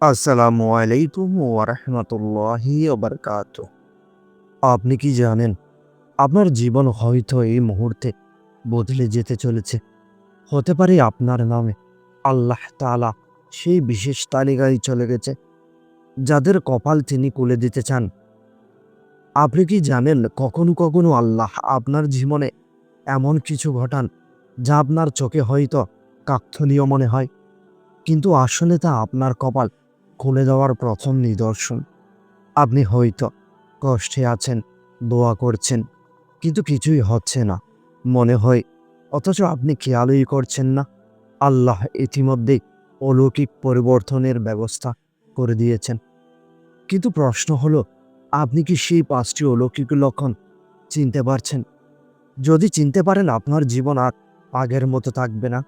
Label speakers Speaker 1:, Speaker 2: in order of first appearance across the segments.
Speaker 1: আসসালামু আলাইকুম ওয়ারহমতুল্লাহি ওবরকাত। আপনি কি জানেন, আপনার জীবন হয়তো এই মুহূর্তে বদলে যেতে চলেছে। হতে পারে আপনার নামে আল্লাহ তাআলা সেই বিশেষ তালিকায় চলে গেছে, যাদের কপাল তিনি কুলে দিতে চান। আপনি কি জানেন, কখনো কখনো আল্লাহ আপনার জীবনে এমন কিছু ঘটান, যা আপনার চোখে হয়তো কাকথনীয় মনে হয়? কিন্তু আসলে তা আপনার কপাল খুলে দেওয়ার প্রথম নিদর্শন। আপনি হয়তো কষ্টে আছেন, দোয়া করছেন, কিন্তু কিছুই হচ্ছে না, মনে হয়, অথচ আপনি খেয়ালই করছেন না। আল্লাহ ইতিমধ্যে অলৌকিক পরিবর্তনের ব্যবস্থা করে দিয়েছেন। কিন্তু প্রশ্ন হলো, আপনি কি সেই পাঁচটি অলৌকিক লক্ষণ চিনতে পারছেন? যদি চিনতে পারেন, আপনার জীবন আর আগের মতো থাকবে না।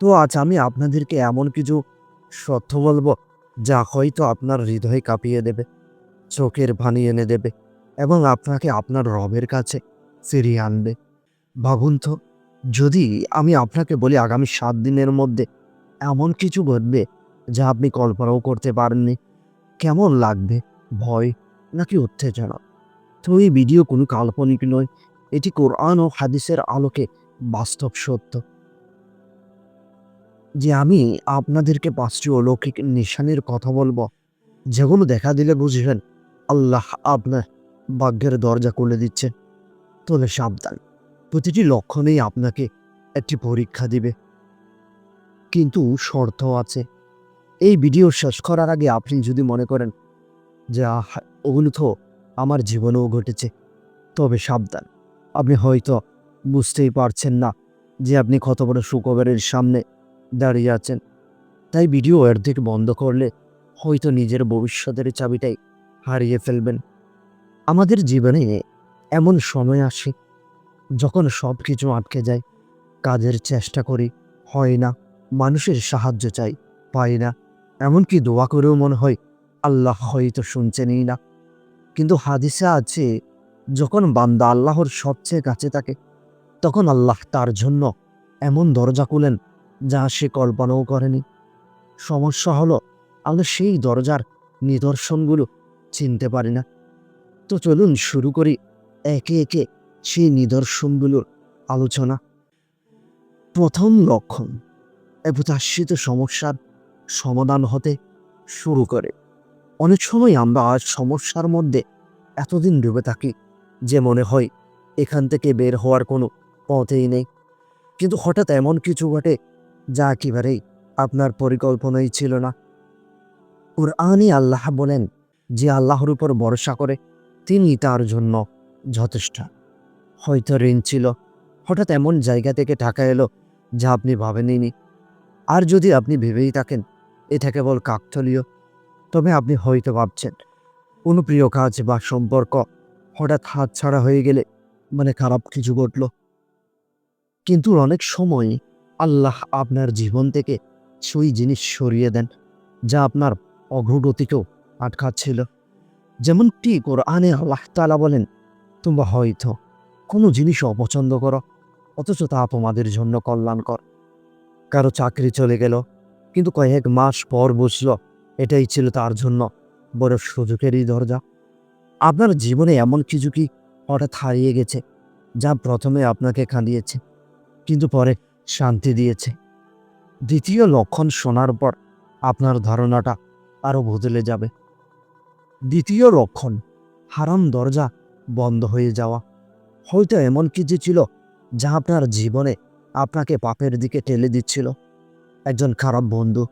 Speaker 1: তো আজ আমি আপনাদেরকে এমন কিছু সত্য বলব যা হয়তো আপনার হৃদয় কাঁপিয়ে দেবে, চোখের পানি এনে দেবে এবং আপনাকে আপনার রবের কাছে ফিরিয়ে আনবে। ভাবুন তো, যদি আমি আপনাকে বলি আগামী সাত দিনের মধ্যে এমন কিছু ঘটবে যা আপনি কল্পনাও করতে পারেননি, কেমন লাগবে? ভয় নাকি উত্তেজনা? তো এই ভিডিও কোনো কাল্পনিক নয়, এটি কোরআন ও হাদিসের আলোকে বাস্তব সত্য। যে আমি আপনাদেরকে পাঁচটি অলৌকিক নিশানের কথা বলব। যেগুলো দেখা দিলে বুঝবেন, আল্লাহ আপনার ভাগ্যের দরজা খুলে দিচ্ছে। তবে সাবধান, প্রতিটি লক্ষণেই আপনাকে একটি পরীক্ষা দিবে। কিন্তু শর্ত আছে। এই ভিডিও শেষ করার আগে আপনি যদি মনে করেন যে ওগুলো তো আমার জীবনেও ঘটেছে। তবে সাবধান, আপনি হয়তো বুঝতেই পারছেন না যে, আপনি কত বড় সুখবরের সামনে দাঁড়িয়ে আছেন। তাই ভিডিও অর্ধেক বন্ধ করলে হয়তো নিজের ভবিষ্যতের চাবিটাই হারিয়ে ফেলবেন। আমাদের জীবনে এমন সময় আসে যখন সব কিছু আটকে যায়, কাজের চেষ্টা করি, হয় না, মানুষের সাহায্য চাই, পাই না, এমনকি দোয়া করেও মনে হয় আল্লাহ হয়তো শুনছেনই না। কিন্তু হাদিসে আছে, যখন বান্দা আল্লাহর সবচেয়ে কাছে থাকে, তখন আল্লাহ তার জন্য এমন দরজা খুলেন যা সে কল্পনাও করেনি। সমস্যা হলো আমরা সেই দরজার নিদর্শনগুলো চিনতে পারি না। তো চলুন শুরু করি একে একে সেই নিদর্শনগুলোর আলোচনা। প্রথম লক্ষণ অপ্রত্যাশিত সমস্যার সমাধান হতে শুরু করে। অনেক সময় আমরা আজ সমস্যার মধ্যে এতদিন ডুবে থাকি যে মনে হয় এখান থেকে বের হওয়ার কোনো পথেই নেই। কিন্তু হঠাৎ এমন কিছু ঘটে যা একেবারেই আপনার পরিকল্পনাই ছিল না। কোরআনই আল্লাহ বলেন যে আল্লাহর উপর ভরসা করে, তিনি তার জন্য যথেষ্ট। হয়তো ঋণ ছিল, হঠাৎ এমন জায়গা থেকে টাকা এলো যা আপনি ভাবেননি আর যদি আপনি ভেবেই থাকেন, এটা কেবল কাকতলীয়, তবে আপনি হয়তো ভাবছেন, কোনো প্রিয় কাজ বা সম্পর্ক হঠাৎ হাতছাড়া হয়ে গেলে মানে খারাপ কিছু ঘটল। কিন্তু অনেক সময় আল্লাহ আপনার জীবন থেকে সেই জিনিস সরিয়ে দেন, যা আপনার অগ্রগতিকেও আটকাচ্ছিল। যেমনটি কোরআনে আল্লাহ তালা বলেন, তোমরা হয়তো কোনো জিনিস অপছন্দ করো, অথচ তা তোমাদের জন্য কল্যাণকর। কারও চাকরি চলে গেল, কিন্তু কয়েক মাস পর বসল এটাই ছিল তার জন্য বড় সুযোগেরই দরজা। আপনার জীবনে এমন কিছু কি হঠাৎ হারিয়ে গেছে, যা প্রথমে আপনাকে কাঁদিয়েছে কিন্তু পরে শান্তি দিয়েছে। দ্বিতীয় লক্ষণ শোনার পর আপনার ধারণাটা আরও বদলে যাবে। দ্বিতীয় লক্ষণ, হারাম দরজা বন্ধ হয়ে যাওয়া। হয়তো এমন কিছু ছিল যা আপনার জীবনে আপনাকে পাপের দিকে ঠেলে দিচ্ছিল। একজন খারাপ বন্ধু,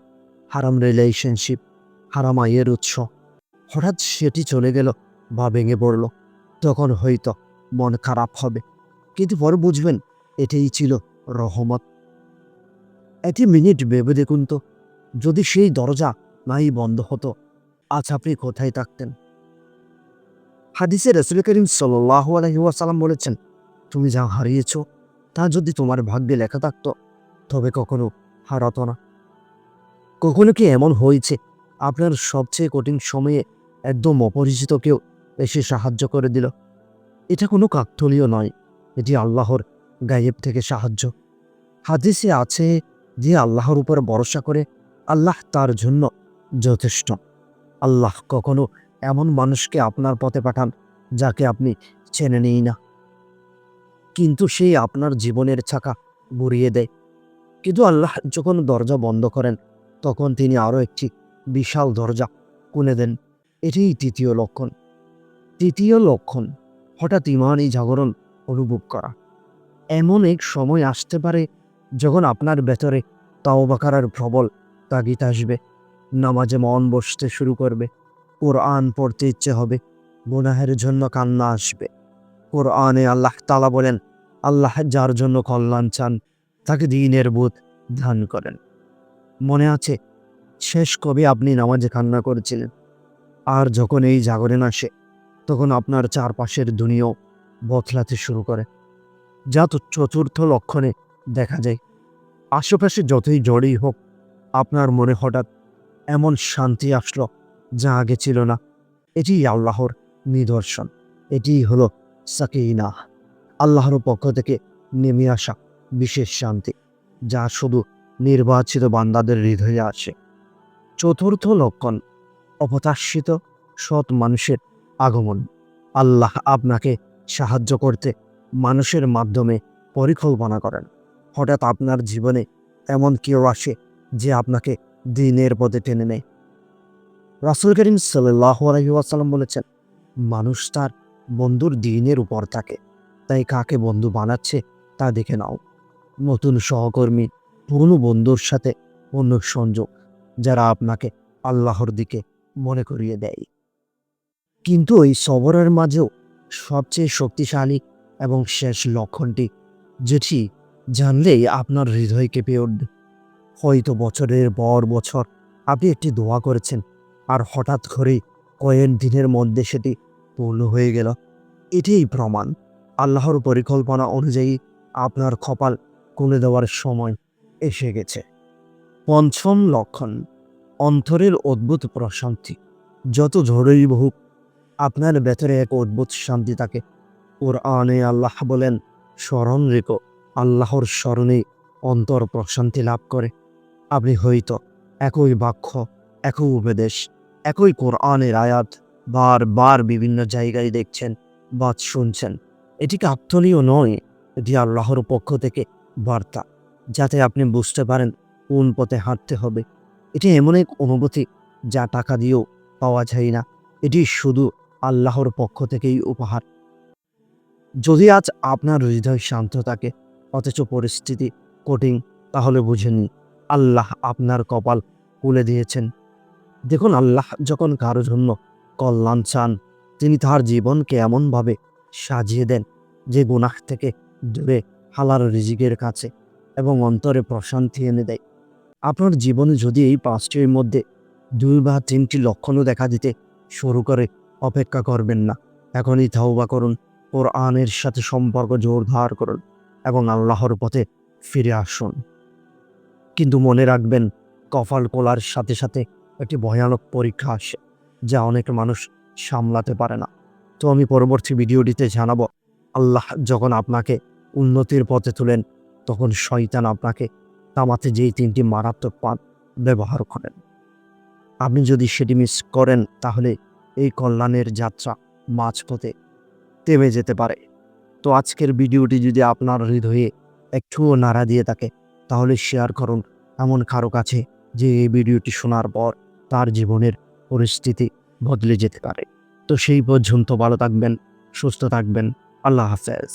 Speaker 1: হারাম রিলেশনশিপ হারাম আয়ের উৎস। হঠাৎ সেটি চলে গেল বা ভেঙে পড়ল। তখন হয়তো মন খারাপ হবে। কিন্তু পরে বুঝবেন, এটাই ছিল রহমত। একটি মিনিট ভেবে দেখুন তো, যদি সেই দরজা নাই বন্ধ হতো, আজ আপনি কোথায় থাকতেন? হাদিসে রসুল করিম সাল্লাহ আলহিউসালাম বলেছেন, তুমি যা হারিয়েছ, তা যদি তোমার ভাগ্যে লেখা থাকতো, তবে কখনো হারাতো না। কখনো কি এমন হয়েছে, আপনার সবচেয়ে কঠিন সময়ে একদম অপরিচিত কেউ এসে সাহায্য করে দিল? এটা কোনো কাকতলীয় নয়, এটি আল্লাহর গায়েব থেকে সাহায্য। হাদিসে আছে যে আল্লাহর উপর ভরসা করে আল্লাহ তার জন্য যথেষ্ট। আল্লাহ কখনো এমন মানুষকে আপনার পথে পাঠান যাকে আপনি চেনে নেই না। কিন্তু সেই আপনার জীবনের চাকা বুড়িয়ে দেয়। কিন্তু আল্লাহ যখন দরজা বন্ধ করেন, তখন তিনি আরও একটি বিশাল দরজা খুলে দেন। এটাই তৃতীয় লক্ষণ। তৃতীয় লক্ষণ, হঠাৎ ইমানই জাগরণ অনুভব করা। এমন এক সময় আসতে পারে যখন আপনার ভেতরে তাওবাকারার প্রবল তাগিদ আসবে। নামাজে মন বসতে শুরু করবে। কোরআন পড়তে ইচ্ছে হবে। গুনাহের জন্য কান্না আসবে। কোরআনে আল্লাহ তালা বলেন, আল্লাহ যার জন্য কল্যাণ চান, তাকে দিনের বোধ ধান করেন। মনে আছে, শেষ কবে আপনি নামাজে কান্না করেছিলেন? আর যখন এই জাগরণ আসে, তখন আপনার চারপাশের দুনিয়াও বদলাতে শুরু করে। যা তো চতুর্থ লক্ষণে দেখা যায়। আশেপাশে যতই জড়ই হোক, আপনার মনে হঠাৎ এমন শান্তি আসলো যা আগে ছিল না। এটি আল্লাহর নিদর্শন। এটিই হলো সাকিনা। আল্লাহর পক্ষ থেকে নেমে আসা বিশেষ শান্তি, যা শুধু নির্বাচিত বান্দাদের হৃদয়ে আসে। চতুর্থ লক্ষণ অপতাশ্রিত সৎ মানুষের আগমন। আল্লাহ আপনাকে সাহায্য করতে মানুষের মাধ্যমে পরিকল্পনা করেন। হঠাৎ আপনার জীবনে এমন কেউ আসে যে আপনাকে দিনের পথে টেনে নেয়। রাসুল করিম সাল্লাহ আলহিউসালাম বলেছেন, মানুষ তার বন্ধুর দিনের উপর থাকে, তাই কাকে বন্ধু বানাচ্ছে তা দেখে নাও। নতুন সহকর্মী, পুরনো বন্ধুর সাথে অন্য সংযোগ, যারা আপনাকে আল্লাহর দিকে মনে করিয়ে দেয়। কিন্তু এই সবরের মাঝেও সবচেয়ে শক্তিশালী এবং শেষ লক্ষণটি, যেটি জানলেই আপনার হৃদয় কেঁপে উঠবে। হয়তো বছরের পর বছর আপনি একটি দোয়া করেছেন, আর হঠাৎ করেই কয়েক দিনের মধ্যে সেটি পূর্ণ হয়ে গেল। এটাই প্রমাণ, আল্লাহর পরিকল্পনা অনুযায়ী আপনার কপাল খুলে দেওয়ার সময় এসে গেছে। পঞ্চম লক্ষণ, অন্তরের অদ্ভুত প্রশান্তি। যত ঝড়ই বহুক আপনার ভেতরে এক অদ্ভুত শান্তি থাকে ওর আনে আল্লাহ বলেন, স্মরণ রেখো, আল্লাহর স্মরণে অন্তর প্রশান্তি লাভ করে। আপনি হয়তো একই বাক্য, একই উপদেশ, একই কোরআনের আয়াত বারবার বিভিন্ন জায়গায় দেখছেন বা শুনছেন। এটি কাপ্তনীয় নয়? এটি আল্লাহর পক্ষ থেকে বার্তা, যাতে আপনি বুঝতে পারেন কোন পথে হাঁটতে হবে। এটি এমন এক অনুভূতি যা টাকা দিয়েও পাওয়া যায় না। এটি শুধু আল্লাহর পক্ষ থেকেই উপহার। যদি আজ আপনার হৃদয় শান্ত থাকে, অথচ পরিস্থিতি কঠিন, তাহলে বুঝে নিন, আল্লাহ আপনার কপাল খুলে দিয়েছেন। দেখুন, আল্লাহ যখন কারও জন্য কল্যাণ চান, তিনি তার জীবনকে এমনভাবে সাজিয়ে দেন যে গুনাহ থেকে দূরে হালার রিজিকের কাছে এবং অন্তরে প্রশান্তি এনে দেয়। আপনার জীবনে যদি এই পাঁচটির মধ্যে দুই বা তিনটি লক্ষণও দেখা দিতে শুরু করে, অপেক্ষা করবেন না। এখনই তাওবা করুন। ওর আনের সাথে সম্পর্ক জোরদার করুন এবং আল্লাহর পথে ফিরে আসুন। কিন্তু মনে রাখবেন, কপাল কোলার সাথে সাথে একটি ভয়ানক পরীক্ষা আসে, যা অনেক মানুষ সামলাতে পারে না। তো আমি পরবর্তী ভিডিওটিতে জানাব, আল্লাহ যখন আপনাকে উন্নতির পথে তুলেন, তখন শয়তান আপনাকে তামাতে যেই তিনটি মারাত্মক পাত ব্যবহার করেন। আপনি যদি সেটি মিস করেন, তাহলে এই কল্যাণের যাত্রা মাঝপথে থেমে যেতে পারে। তো আজকের ভিডিওটি যদি আপনার হৃদয়ে একটুও নাড়া দিয়ে থাকে, তাহলে শেয়ার করুন। এমন কারও কাছে যে এই ভিডিওটি শোনার পর তার জীবনের পরিস্থিতি বদলে যেতে পারে। তো সেই পর্যন্ত ভালো থাকবেন, সুস্থ থাকবেন। আল্লাহ হাফেজ।